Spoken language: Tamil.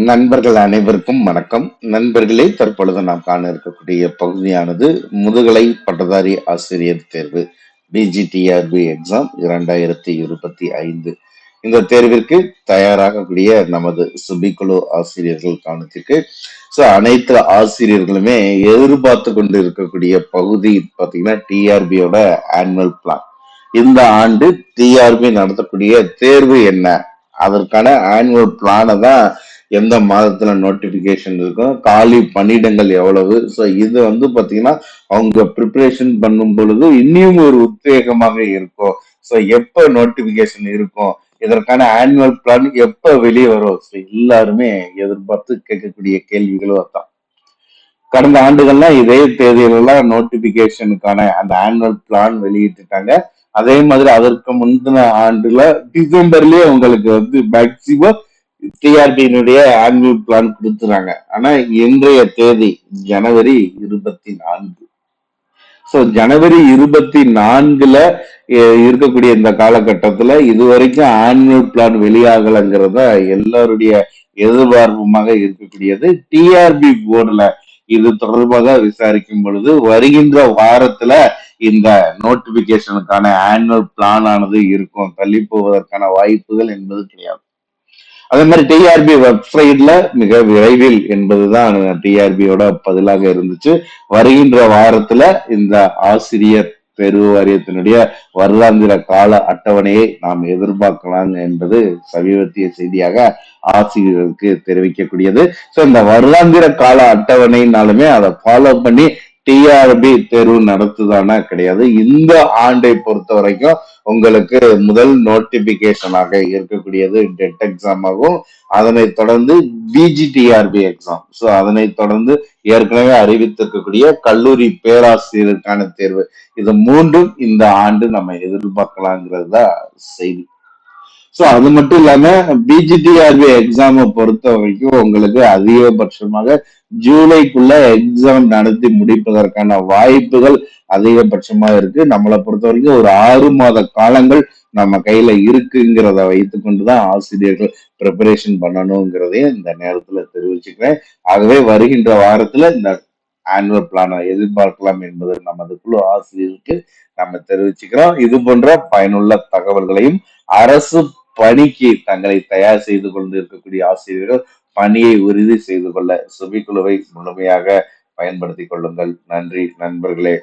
நண்பர்கள் அனைவருக்கும் வணக்கம். நண்பர்களே தற்பொழுது நாம் காண இருக்கக்கூடிய பகுதியானது முதுகலை பட்டதாரி ஆசிரியர் தேர்வு பிஜிடிஆர்பி எக்ஸாம் இரண்டாயிரத்தி இருபத்தி ஐந்து. இந்த தேர்விற்கு தயாராகக்கூடிய நமது சுபிக்குழு ஆசிரியர்கள் காணத்திற்கு ஸோ அனைத்து ஆசிரியர்களுமே எதிர்பார்த்து கொண்டு இருக்கக்கூடிய பகுதி பார்த்தீங்கன்னா டிஆர்பியோட ஆனுவல் பிளான் இந்த ஆண்டு டிஆர்பி நடத்தக்கூடிய தேர்வு என்ன? அதற்கான ஆனுவல் பிளானை தான் எந்த மாதத்துல நோட்டிபிகேஷன் இருக்கும் காலி பணியிடங்கள் எவ்வளவு? ஸோ இது வந்து பாத்தீங்கன்னா அவங்க ப்ரிப்பரேஷன் பண்ணும் பொழுது இன்னும் ஒரு உத்வேகமாக இருக்கும். ஸோ எப்போ நோட்டிபிகேஷன் இருக்கும் இதற்கான ஆனுவல் பிளான் எப்போ வெளியே வரும் ஸோ எல்லாருமே எதிர்பார்த்து கேட்கக்கூடிய கேள்விகளும் அதான் கடந்த ஆண்டுகள்லாம் இதே தேதியிலலாம் நோட்டிபிகேஷனுக்கான அந்த ஆனுவல் பிளான் வெளியிட்டுட்டாங்க. அதே மாதிரி அதற்கு முந்தின ஆண்டுல டிசம்பர்லயே உங்களுக்கு வந்து மேக்சிமம் டிஆர்பியினுடைய ஆனுவல் பிளான் கொடுத்துறாங்க. ஆனா இன்றைய தேதி ஜனவரி இருபத்தி நான்கு ஸோ ஜனவரி இருபத்தி நான்குல இருக்கக்கூடிய இந்த காலகட்டத்துல இதுவரைக்கும் ஆனுவல் பிளான் வெளியாகலைங்கிறத எல்லாருடைய எதிர்பார்ப்புமாக இருக்கக்கூடியது. டிஆர்பி போர்டுல இது தொடர்பாக விசாரிக்கும் பொழுது வருகின்ற வாரத்துல இந்த நோட்டிபிகேஷனுக்கான ஆனுவல் பிளான் ஆனது இருக்கும். தள்ளி போவதற்கான வாய்ப்புகள் என்பது கிடையாது. அதே மாதிரி டிஆர்பி வெப்சைட்ல மிக விரைவில் என்பதுதான் டிஆர்பியோட பதிலாக இருந்துச்சு. வருகின்ற வாரத்துல இந்த ஆசிரியர் தேர்வு வாரியத்தினுடைய வருடாந்திர கால அட்டவணையை நாம் எதிர்பார்க்கலாம் என்பது சமீபத்திய செய்தியாக ஆசிரியர்களுக்கு தெரிவிக்கக்கூடியது. ஸோ இந்த வருடாந்திர கால அட்டவணைனாலுமே அதை ஃபாலோ பண்ணி டிஆர்பி தேர்வு நடத்துதானா கிடையாது. இந்த ஆண்டை பொறுத்த வரைக்கும் உங்களுக்கு முதல் நோட்டிபிகேஷனாக இருக்கக்கூடியது டெட் எக்ஸாம் ஆகும். அதனை தொடர்ந்து பிஜிடிஆர்பி எக்ஸாம் ஸோ அதனை தொடர்ந்து ஏற்கனவே அறிவித்திருக்கக்கூடிய கல்லூரி பேராசிரியருக்கான தேர்வு. இது மூன்றும் இந்த ஆண்டு நம்ம எதிர்பார்க்கலாங்கிறது தான் செய்தி. ஸோ அது மட்டும் இல்லாம பிஜிடிஆர்பி எக்ஸாமை பொறுத்த வரைக்கும் உங்களுக்கு அதிகபட்சமாக ஜூலைக்குள்ள எக்ஸாம் நடத்தி முடிப்பதற்கான வாய்ப்புகள் அதிகபட்சமா இருக்கு. நம்மளை பொறுத்த வரைக்கும் ஒரு ஆறு மாத காலங்கள் நம்ம கையில இருக்குங்கிறத வைத்துக்கொண்டு தான் ஆசிரியர்கள் ப்ரிப்பரேஷன் பண்ணணுங்கிறதையும் இந்த நேரத்துல தெரிவிச்சுக்கிறேன். ஆகவே வருகின்ற வாரத்துல இந்த ஆனுவல் பிளானை எதிர்பார்க்கலாம் என்பது நமது குழு ஆசிரியருக்கு நம்ம தெரிவிச்சுக்கிறோம். இது போன்ற பயனுள்ள தகவல்களையும் அரசு பணிக்கு தங்களை தயார் செய்து கொண்டு இருக்கக்கூடிய ஆசிரியர்கள் பணியை உறுதி செய்து கொள்ள சுபிக்குழுவை முழுமையாக பயன்படுத்திக் கொள்ளுங்கள். நன்றி நண்பர்களே.